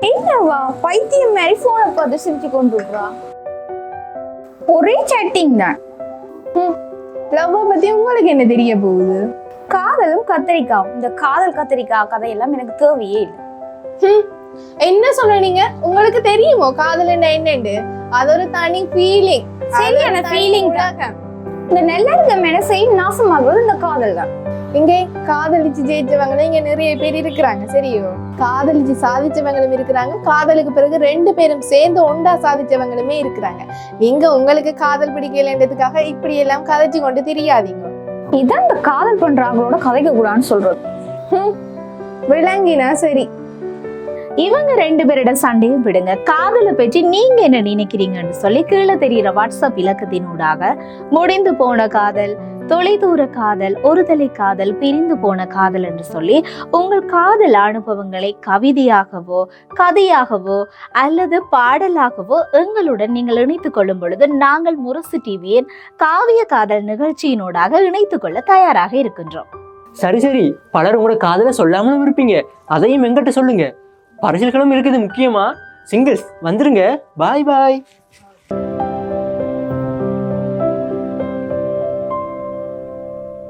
என்னவா? பைத்தியம் மாதிரி போனை பார்த்து சிரிச்சு கொண்டு இருக்கா ஒரே சேட்டிங் தான். லவ்வை பத்தி உங்களுக்கு என்ன தெரிய போகுது? காதலும் கத்திரிக்காவும். இந்த காதல் கத்திரிக்காய் கதையெல்லாம் எனக்கு தேவையே இல்லை. என்ன சொன்னீங்க உங்களுக்கு தெரியுமோ காதல் என்ன என்னண்டு? அது ஒரு தனி ஃபீலிங் சரியான தான். இந்த நல்லா இருக்க மனசை நாசமாகுறது இந்த காதல் தான். இங்கே காதலிச்சு ஜெயிச்சவங்க இங்க நிறைய பேர் இருக்கிறாங்க சரியோ? காதலிச்சு சாதிச்சவங்களும் இருக்கிறாங்க. காதலுக்கு பிறகு ரெண்டு பேரும் சேர்ந்து ஒண்டா சாதிச்சவங்களுமே இருக்கிறாங்க. நீங்க உங்களுக்கு காதல் பிடிக்கலன்றதுக்காக இப்படி எல்லாம் கதைச்சு கொண்டு தெரியாதீங்க. இதான் இந்த காதல் பண்றவங்களோட கதைக்க கூடாதுன்னு சொல்றது. விளங்கினா சரி. இவங்க ரெண்டு பேரோட சண்டையும் விடுங்க. காதலை பற்றி நீங்க என்ன நினைக்கிறீங்கன்னு சொல்லி கீழே தெரியிற வாட்ஸ்அப் இலக்கத்தினூடாக முடிந்து போன காதல் தொலைதூர காதல் ஒருதலை காதல் பிரிந்து போன காதல் என்று சொல்லி உங்கள் காதல் அனுபவங்களை கவிதையாகவோ கதையாகவோ அல்லது பாடலாகவோ எங்களுடன் நீங்கள் இணைத்து கொள்ளும் பொழுது நாங்கள் முரசு டிவியின் காவிய காதல் நிகழ்ச்சியினூடாக இணைத்து கொள்ள தயாராக இருக்கின்றோம். சரி சரி. பலர் உங்களோட காதலை சொல்லாமலும் இருப்பீங்க. அதையும் எங்கிட்ட சொல்லுங்க. பரிசல்களும் இருக்குது முக்கியமாக சிங்கிள்ஸ் வந்துருங்க. பாய் பாய்